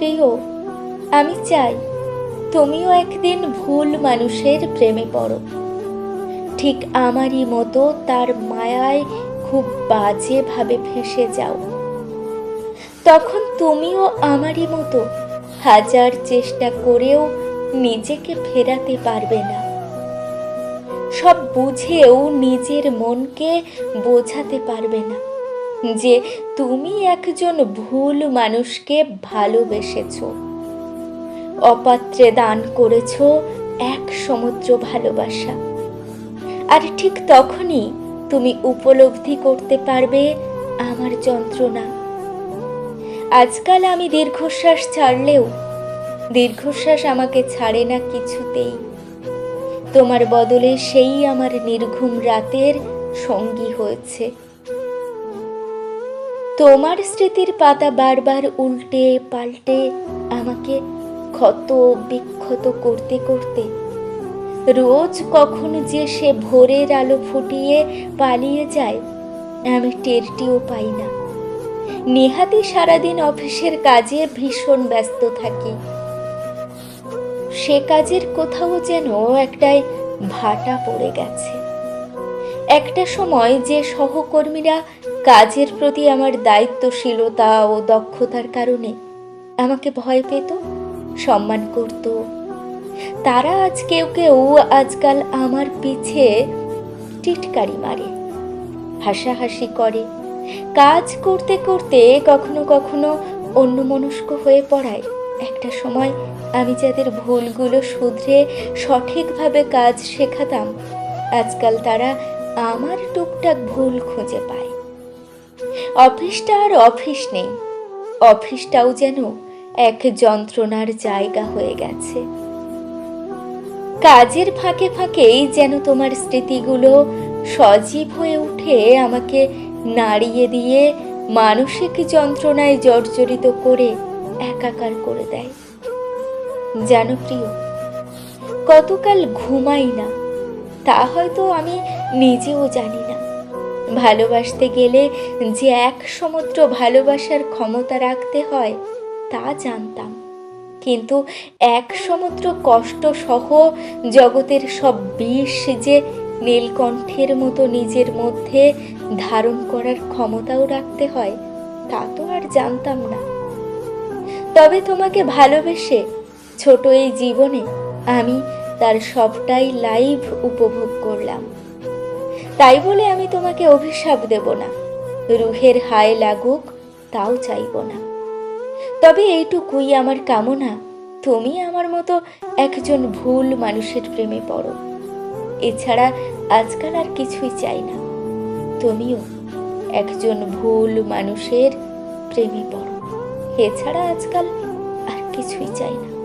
প্রিয়, আমি চাই তুমিও একদিন ভুল মানুষের প্রেমে পড়ো। ঠিক আমারই মতো তার মায়ায় খুব বাজেভাবে ফেসে যাও। তখন তুমিও আমারই মতো হাজার চেষ্টা করেও নিজেকে ফেরাতে পারবে না। সব বুঝেও নিজের মনকে বোঝাতে পারবে না। যে তুমি একজন ভুল মানুষকে ভালোবেসেছ। অপাত্রে দান করেছ এক সমুদ্র ভালোবাসা। আর ঠিক তখনই তুমি উপলব্ধি করতে পারবে আমার যন্ত্রণা। আজকাল আমি দীর্ঘশ্বাস ছাড়লেও, দীর্ঘশ্বাস আমাকে ছাড়ে না কিছুতেই। তোমার বদলে সেই আমার নির্ঘুম রাতের সঙ্গী হয়েছে। তোমার স্মৃতির পাতা বারবার উল্টে পাল্টে আমাকে ক্ষত বিক্ষত করতে করতে। রোজ কখন যে সে ভোরের আলো ফুটিয়ে পালিয়ে যায়, আমি টেরটিও পাই না। নেহাতি সারাদিন অফিসের কাজে ভীষণ ব্যস্ত থাকি। সে কাজের কোথাও যেন একটাই ভাটা পড়ে গেছে। একটা সময় যে সহকর্মীরা কাজের প্রতি আমার দায়িত্বশীলতা ও দক্ষতার কারণে আমাকে ভয় পেত, সম্মান করত। তারা আজ কেউ কেউ আজকাল আমার পিছে টিটকারি মারে, হাসাহাসি করে, কাজ করতে করতে কখনো কখনো অন্যমনস্ক হয়ে পড়ায়। একটা সময় আমি যাদের ভুলগুলো শুধরে সঠিকভাবে কাজ শেখাতাম, আজকাল তারা আমার টুকটাক ভুল খুঁজে পায়। অফিসটা আর অফিস নেই। অফিসটাও যেন এক যন্ত্রণার জায়গা হয়ে গেছে। কাজের ফাঁকে ফাঁকেই যেন তোমার স্মৃতিগুলো সজীব হয়ে উঠে আমাকে নাড়িয়ে দিয়ে মানসিক যন্ত্রণায় জর্জরিত করে একাকার করে দেয়। জানো প্রিয়, কতকাল ঘুমাই না, তা হয়তো আমি নিজেও জানি না। ভালোবাসতে গেলে যে এক সমুদ্র ভালোবাসার ক্ষমতা রাখতে হয়, তা জানতাম। কিন্তু এক সমুদ্র কষ্ট সহ জগতের সব বিষ যে নীলকণ্ঠের মতো নিজের মধ্যে ধারণ করার ক্ষমতাও রাখতে হয়, তা তো আর জানতাম না। তবে তোমাকে ভালোবেসে ছোট এই জীবনে আমি তার সবটাই লাইভ উপভোগ করলাম। তাই বলে আমি তোমাকে অভিশাপ দেব না। রুহের হায় লাগুক, তাও চাইব না। তবে এইটুকুই আমার কামনা, তুমি আমার মতো একজন ভুল মানুষের প্রেমে পড়ো। এছাড়া আজকাল আর কিছুই চাই না। তুমিও একজন ভুল মানুষের প্রেমে পড়ো। এছাড়া আজকাল আর কিছুই চাই না।